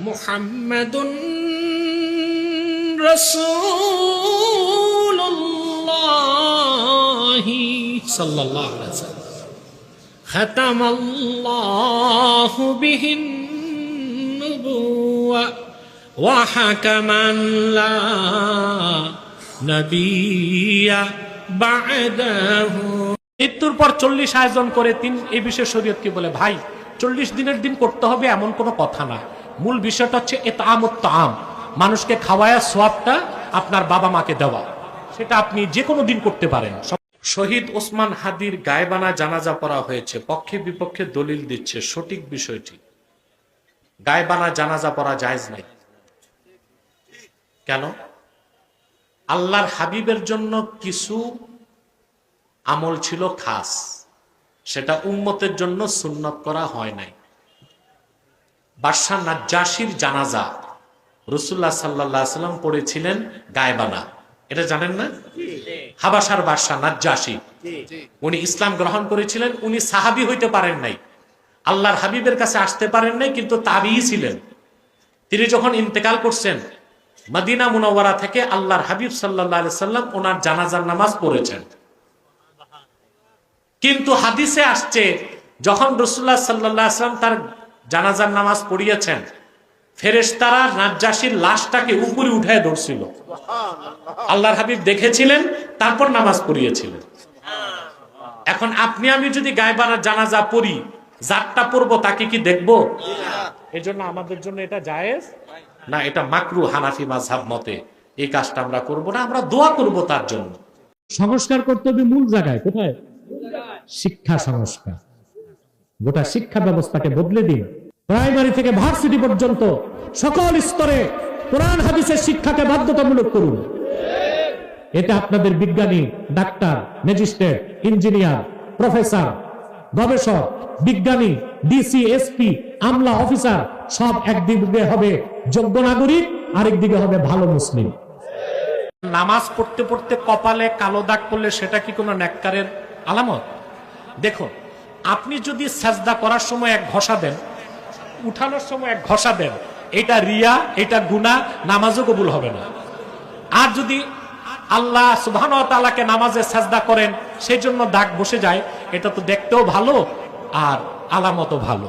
محمد رسول الله صلى الله عليه وسلم ختم الله به النبوة وحكما لا نبي بعده মৃত্যুর পর চল্লিশ আয়োজন করে তিন এই বিষয়ে শরীয়ত কি বলে ভাই চল্লিশ দিনের দিন করতে হবে এমন কোনো কথা না মূল বিষয়টা হচ্ছে এ আমত্ত আম মানুষকে খাওয়ায়া সোয়াবটা আপনার বাবা মাকে দেওয়া। সেটা আপনি যে কোনো দিন করতে পারেন। শহীদ ওসমান হাদির গায়েবানা জানাজা পড়া হয়েছে। পক্ষে বিপক্ষে দলিল দিচ্ছে। সঠিক বিষয়টি। গায়েবানা জানাজা পড়া জায়েজ নাই। কেন? আল্লাহর হাবিবের জন্য কিছু আমল ছিল খাস। সেটা উম্মতের জন্য সুন্নত করা হয় নাই। বাদশাহ নাজ্জাসির জানাজা। রসুল্লাহ সাল্লাহ সাল্লাম পড়েছিলেন গায়বানা। এটা জানেন না? হাবাসার বাদশাহ নাজ্জাসি। উনি ইসলাম গ্রহণ করেছিলেন উনি সাহাবি হইতে পারেন নাই। আল্লাহর হাবিবের কাছে আসতে পারেন নাই কিন্তু তাবিই ছিলেন। তিনি যখন ইন্তেকাল করছেন মদিনা মুনওয়ারা থেকে আল্লাহর হাবিব সাল্লাহ সাল্লাম ওনার জানাজার নামাজ পড়েছেন। কিন্তু হাদিসে আসছে যখন রসুল্লাহ সাল্লাহ আসলাম তার জানাজার নামাজ পড়িয়েছেন। ফেরেশতারা নাজ্জাসির লাশটাকে উপরে উঠায় ধরছিল। আল্লাহর হাবিব দেখেছিলেন, তারপর নামাজ পড়িয়েছিলেন। এখন আপনি, আমি যদি গায়বানার জানাজা পড়ি যারটা পড়ব, তাকে কি দেখব? এই জন্য আমাদের জন্য এটা জায়েজ? না, এটা মাকরু হানাফি মাঝহাব মতে। এই কাজটা আমরা করব না, আমরা দোয়া করব তার জন্য। সংস্কার করতে হবে মূল জায়গায়, কোথায়? শিক্ষা সংস্কার। গোটা শিক্ষা ব্যবস্থাকে বদলে দিন। প্রাইমারি থেকে ভার্সিটি পর্যন্ত সকল স্তরে কোরআন হাদিসের শিক্ষাকে বাধ্যতামূলক করুন। এটা আপনাদের বিজ্ঞানী, ডাক্তার, ম্যাজিস্ট্রেট, ইঞ্জিনিয়ার, প্রফেসর, গবেষক, বিজ্ঞানী, ডিসি, এসপি, আমলা অফিসার সব একদিকে হবে যোগ্য নাগরিক, আরেকদিকে হবে ভালো মুসলিম। নামাজ পড়তে পড়তে কপালে কালো দাগ পড়লে সেটা কি কোনো ন্যাক্কারের আলামত? দেখুন, আপনি যদি সাজদা করার সময় এক ঘষা দেন উঠানোর সময় এক ঘষা দেন। এটা রিয়া, এটা গুনা নামাজও কবুল হবে না। আর যদি আল্লাহ সুবহান তালাকে নামাজে সাজদা করেন সেই জন্য দাগ বসে যায়। এটা তো দেখতেও ভালো আর আলামতও ভালো।